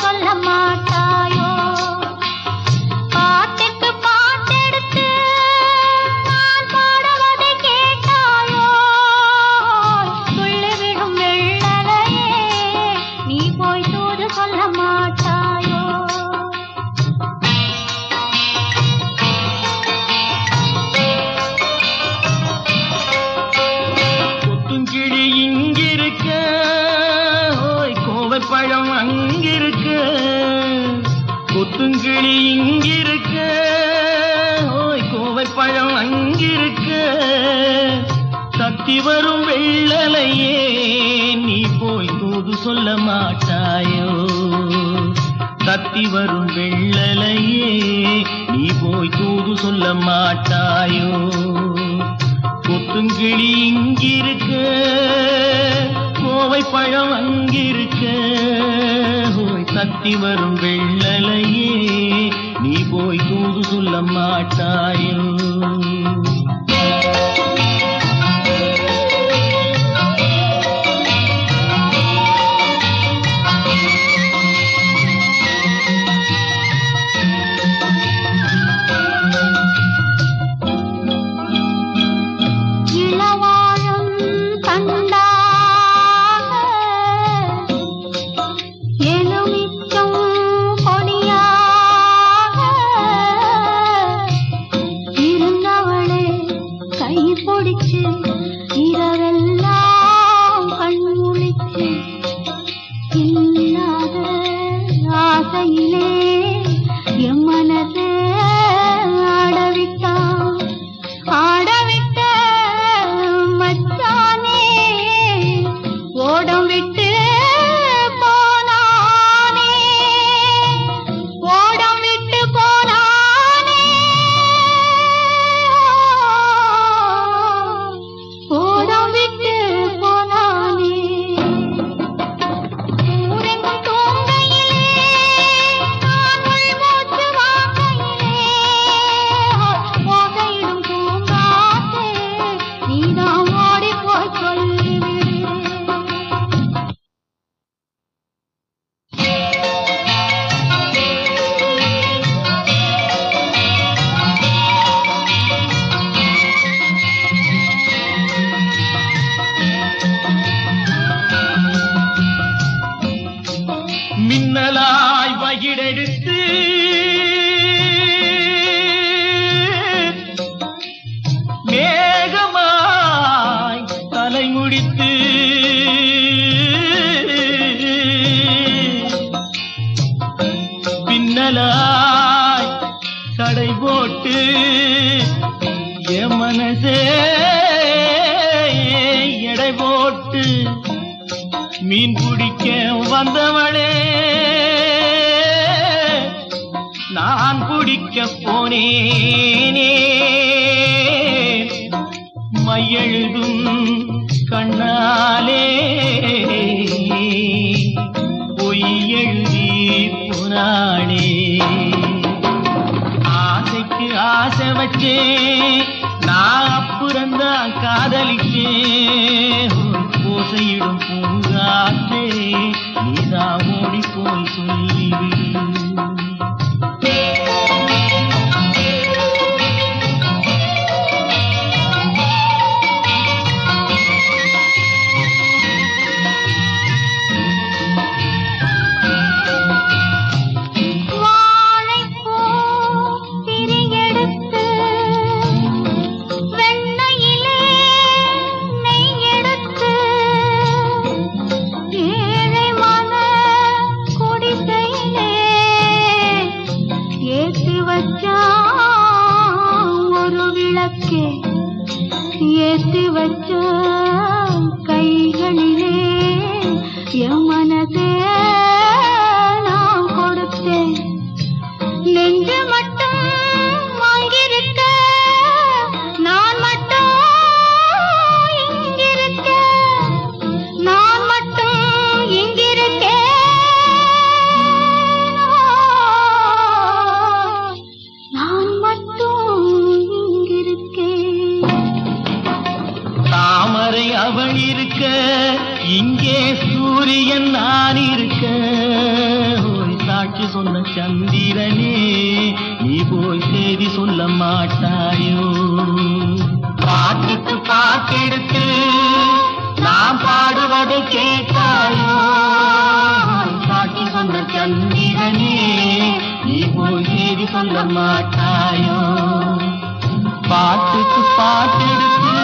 கொல்லம்மா தத்தி வரும் வெள்ளலையே நீ போய் தூது சொல்ல மாட்டாயோ? கத்தி வரும் வெள்ளலையே நீ போய் தூது சொல்ல மாட்டாயோ? கொத்துங்கிளி இங்கிருக்க கோவை பழம் அங்கிருக்க. ஓய் தத்தி வரும் வெள்ளலையே நீ போய் தூது சொல்ல மாட்டாயோ? ஆசையிலே என் மனசே எடை போட்டு மீன் பிடிக்க வந்தவளே. நான் பிடிக்க போனேனே. மையெழுதும் கண்ணாலே. பொய் எழுதி போனாளே. ஆசைக்கு ஆசை வச்சே அப்புறந்தான் ஓசையிடும் பூங்காற்றே நீதான் ஓடி போய் சொல்லிவிடு. அவள் இருக்க இங்கே சூரியன் நான் இருக்க. ஒரு சாட்சி சொன்ன சந்திரனே நீ போய் செய்தி சொல்ல மாட்டாயோ? பாட்டுக்கு பாட்டெடுத்து நான் பாடுவதை கேட்டாயோ? சாட்சி சொன்ன சந்திரனே நீ போய் செய்தி சொல்ல மாட்டாயோ? பாட்டுக்கு பாட்டெடுத்து